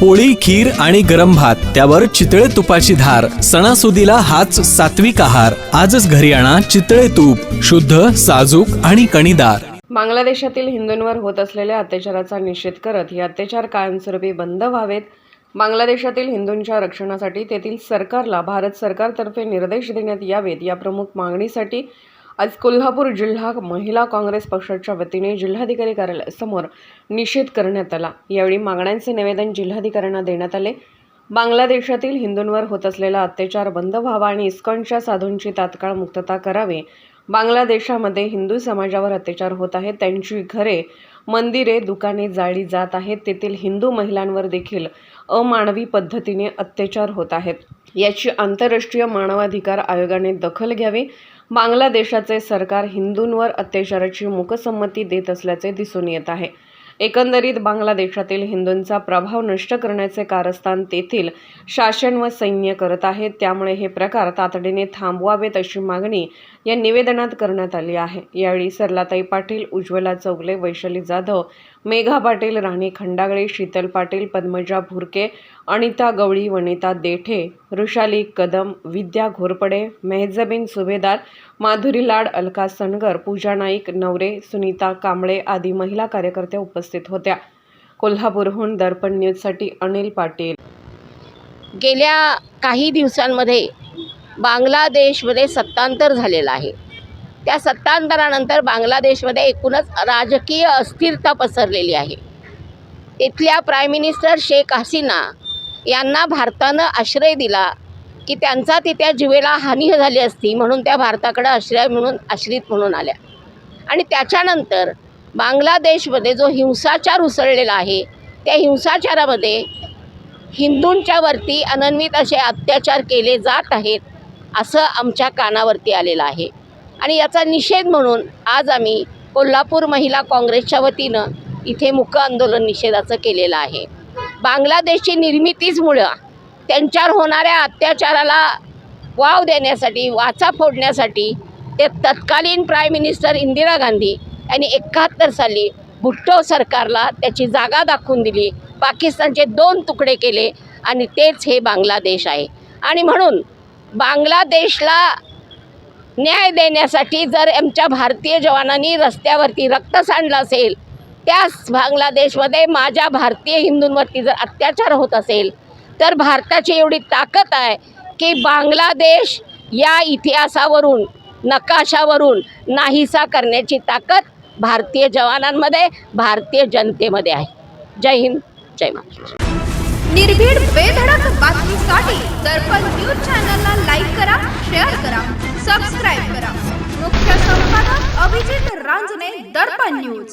पोळी खीर आणि गरम भात त्यावर चितळे तुपाची धार सणासुदीला हाच सात्विक आहार. आजच घरी आणा चितळे तूप शुद्ध साजूक आणि कणीदार. बांगलादेशातील हिंदूंवर होत असलेल्या अत्याचाराचा निषेध करत हे अत्याचार कायमस्वरूपी बंद व्हावेत. बांगलादेशातील हिंदूंच्या रक्षणासाठी तेथील सरकारला भारत सरकारतर्फे निर्देश देण्यात यावेत. या प्रमुख मागणीसाठी आज कोल्हापूर जिल्हा महिला काँग्रेस पक्षाच्या वतीने जिल्हाधिकारी कार्यालयासमोर निषेध करण्यात आला. यावेळी मागण्यांचे निवेदन जिल्हाधिकाऱ्यांना देण्यात आले. बांगलादेशातील हिंदूंवर होत असलेला अत्याचार बंद व्हावा आणि इस्कॉनच्या साधूंची तात्काळ मुक्तता करावी. बांगलादेशामध्ये हिंदू समाजावर अत्याचार होत आहेत. त्यांची घरे मंदिरे दुकाने जाळी जात आहेत. तेथील हिंदू महिलांवर देखील अमानवी पद्धतीने अत्याचार होत आहेत. याची आंतरराष्ट्रीय मानवाधिकार आयोगाने दखल घ्यावी. बांगलादेशाचे सरकार हिंदूंवर अत्याचाराची मुकसंमती देत असल्याचे दिसून येत आहे. एकंदरीत बांगलादेशातील हिंदूंचा प्रभाव नष्ट करण्याचे कारस्थान तेथील शासन व सैन्य करत आहेत त्यामुळे हे प्रकार तातडीने थांबवावेत अशी मागणी या निवेदनात करण्यात आली आहे. यावेळी सरलाताई पाटील उज्ज्वला चौगले वैशाली जाधव मेघा पाटील राणी खंडागळे शीतल पाटील पद्मजा भुरके अनिता गवळी वनिता देठे ऋषाली कदम विद्या घोरपडे मेहजबीन सुभेदार माधुरी लाड अलका सनगर पूजा नाईक नवरे सुनीता कांबळे आदी महिला कार्यकर्त्या उपस्थित होत्या. कोल्हापूरहून दर्पण न्यूजसाठी अनिल पाटील. गेल्या काही दिवसांमध्ये बांगलादेशमध्ये सत्तांतर झालेलं आहे. त्या सत्तांतरानंतर बांगलादेशमध्ये एकूणच राजकीय अस्थिरता पसरलेली आहे. तिथल्या प्राईम मिनिस्टर शेख हसीना यांना भारतानं आश्रय दिला की त्यांचा तिथे जीवेला हानी झाली असती म्हणून त्या भारताकडं आश्रय म्हणून आश्रित म्हणून आल्या. आणि त्याच्यानंतर बांगलादेशमध्ये जो हिंसाचार उसळलेला आहे त्या हिंसाचारामध्ये हिंदूंच्यावरती अनन्वित असे अत्याचार केले जात आहेत असं आमच्या कानावरती आलेलं आहे. आणि याचा निषेध म्हणून आज आम्ही कोल्हापूर महिला काँग्रेसच्या वतीनं इथे मुक आंदोलन निषेधाचं केलेलं आहे. बांगलादेशची निर्मितीचमुळं त्यांच्यावर होणाऱ्या अत्याचाराला वाव देण्यासाठी वाचा फोडण्यासाठी ते तत्कालीन प्राईम मिनिस्टर इंदिरा गांधी यांनी एकाहत्तर साली भुट्टो सरकारला त्याची जागा दाखवून दिली. पाकिस्तानचे दोन तुकडे केले आणि तेच हे बांगलादेश आहे. आणि म्हणून बांगलादेशला न्याय देण्यासाठी जर आमच्या भारतीय जवानांनी रस्त्यावरती रक्त सांडलं असेल त्याच बांगलादेशमध्ये माझ्या भारतीय हिंदूंवरती जर अत्याचार होत असेल तर भारताची एवढी ताकद आहे की बांगलादेश या इतिहासावरून नकाशावरून नाहीसा करण्याची ताकद भारतीय जवानांमध्ये भारतीय जनतेमध्ये आहे. जय हिंद जय महाराष्ट्र. निर्भीड बेधडक बातमीसाठी दर्पण न्यूज चॅनलला लाईक करा शेअर करा सबस्क्राईब करा. मुख्य संपादक अभिजित रांजणे दर्पण न्यूज.